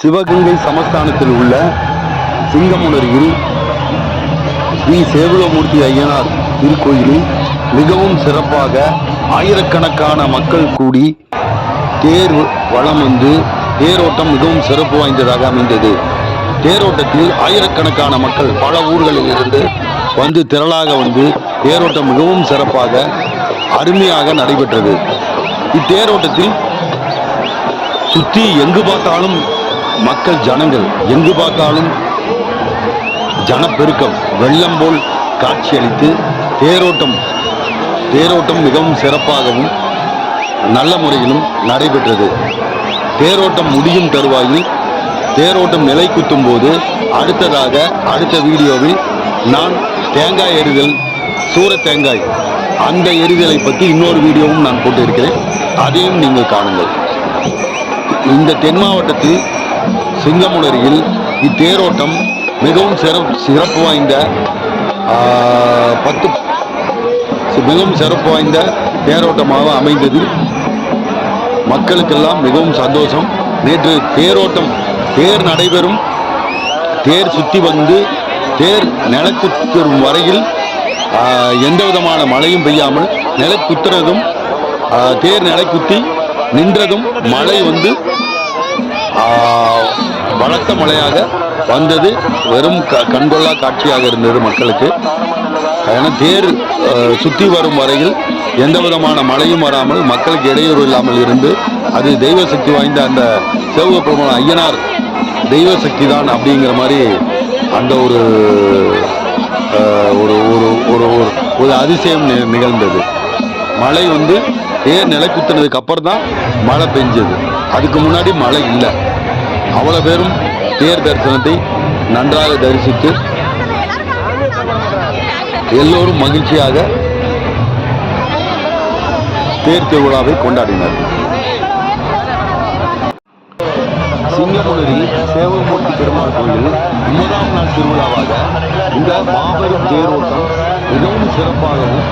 சிவகங்கை சமஸ்தானத்தில் உள்ள சிங்கமுனரியில் ஸ்ரீ சேவலமூர்த்தி ஐயனார் திருக்கோயிலில் மிகவும் சிறப்பாக ஆயிரக்கணக்கான மக்கள் கூடி தேர் வளம் வந்து தேரோட்டம் மிகவும் சிறப்பு வாய்ந்ததாக அமைந்தது. தேரோட்டத்தில் ஆயிரக்கணக்கான மக்கள் பல ஊர்களில் இருந்து வந்து திரளாக வந்து தேரோட்டம் மிகவும் சிறப்பாக அருமையாக நடைபெற்றது. இத்தேரோட்டத்தில் சுற்றி எங்கு பார்த்தாலும் மக்கள் ஜனங்கள் எங்கு பார்த்தாலும் ஜனப்பெருக்கம். வெள்ளம் போல் காட்சியளித்து தேரோட்டம் தேரோட்டம் மிகவும் சிறப்பாகவும் நல்ல முறையிலும் நடைபெற்றது. தேரோட்டம் முடியும் தருவாயில் தேரோட்டம் நிலை குத்தும் போது அடுத்ததாக அடுத்த வீடியோவில் நான் தேங்காய் எறிதல் சூர தேங்காய் அந்த எறிதலை பற்றி இன்னொரு வீடியோவும் நான் போட்டிருக்கிறேன். அதையும் நீங்கள் காணுங்கள். இந்த தென் மாவட்டத்தில் சிங்கமுனரியில் இத்தேரோட்டம் மிகவும் சிறப்பு சிறப்பு வாய்ந்த பத்து மிகவும் சிறப்பு வாய்ந்த தேரோட்டமாக அமைந்தது. மக்களுக்கெல்லாம் மிகவும் சந்தோஷம். நேற்று தேரோட்டம் தேர் நடைபெறும். தேர் சுற்றி வந்து தேர் நிலக்குத்தும் வரையில் எந்த விதமான மழையும் பெய்யாமல் நிலக்குத்துறதும் தேர் நிலைக்குத்தி நின்றதும் மழை வந்து பலத்த மழையாக வந்தது. வெறும் க கண்கொள்ளா காட்சியாக இருந்தது மக்களுக்கு. ஏன்னா தேர் சுற்றி வரும் வரையில் எந்த விதமான மழையும் வராமல் மக்களுக்கு இடையூறு இல்லாமல் இருந்து அது தெய்வ சக்தி வாய்ந்த அந்த சிவபெருமான் ஐயனார் தெய்வ சக்தி தான் அப்படிங்கிற மாதிரி அந்த ஒரு ஒரு ஒரு ஒரு ஒரு- ஒரு அதிசயம் நி- நிகழ்ந்தது. மழை வந்து தேர் நிலை குத்துனதுக்கு அப்புறம் தான் மழை பெஞ்சது. அதுக்கு முன்னாடி மழை இல்லை. அவ்வளோ பேரும் தேர் தரிசனத்தை நன்றாக தரிசித்து எல்லோரும் மகிழ்ச்சியாக தேர் திருவிழாவை கொண்டாடினர். சிங்கமுனரி சேவமூர்த்தி பெருமாள் கோயில் ஒன்பதாம் நாள் திருவிழாவாக இந்த மாபெரும் தேரோட்டம் மிகவும் சிறப்பாகவும்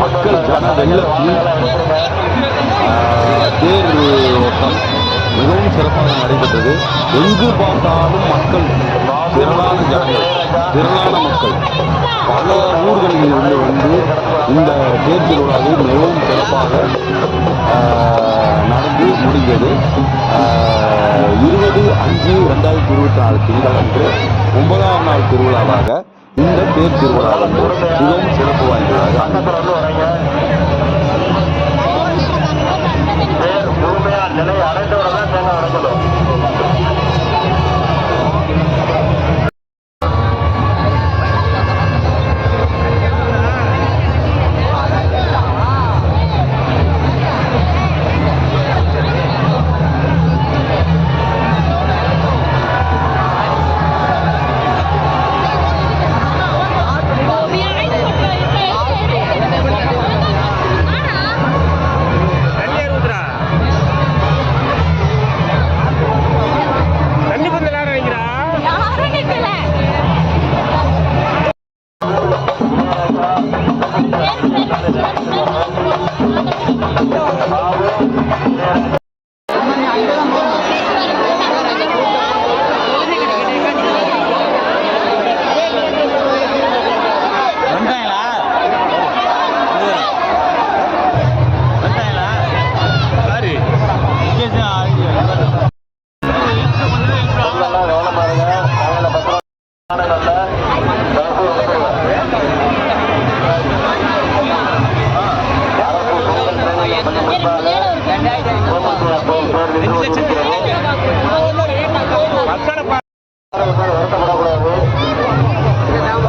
மக்கள் கடந்த வெள்ளத்தில் தேர் ஓட்டம் மிகவும் சிறப்பாக நடைபெற்றது. எங்கு பார்த்தாலும் மக்கள் திரளான ஜனங்கள் திரளான மக்கள். பல ஊர்களில் இருந்து வந்து இந்த தேர் திருவிழாவை மிகவும் சிறப்பாக நடந்து முடிந்தது. இருபது அஞ்சு ரெண்டாயிரத்தி இருபத்தி நாலு திங்கள் அன்று ஒன்பதாம் நாள் திருவிழாவாக இந்த தேர் திருவிழா மிகவும் சிறப்பு வாய்ந்ததாக வருத்தப்படக்கூடாது.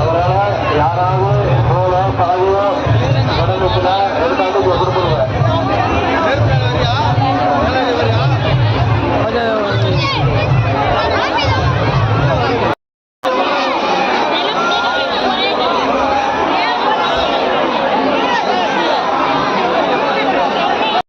அதனால யாராவது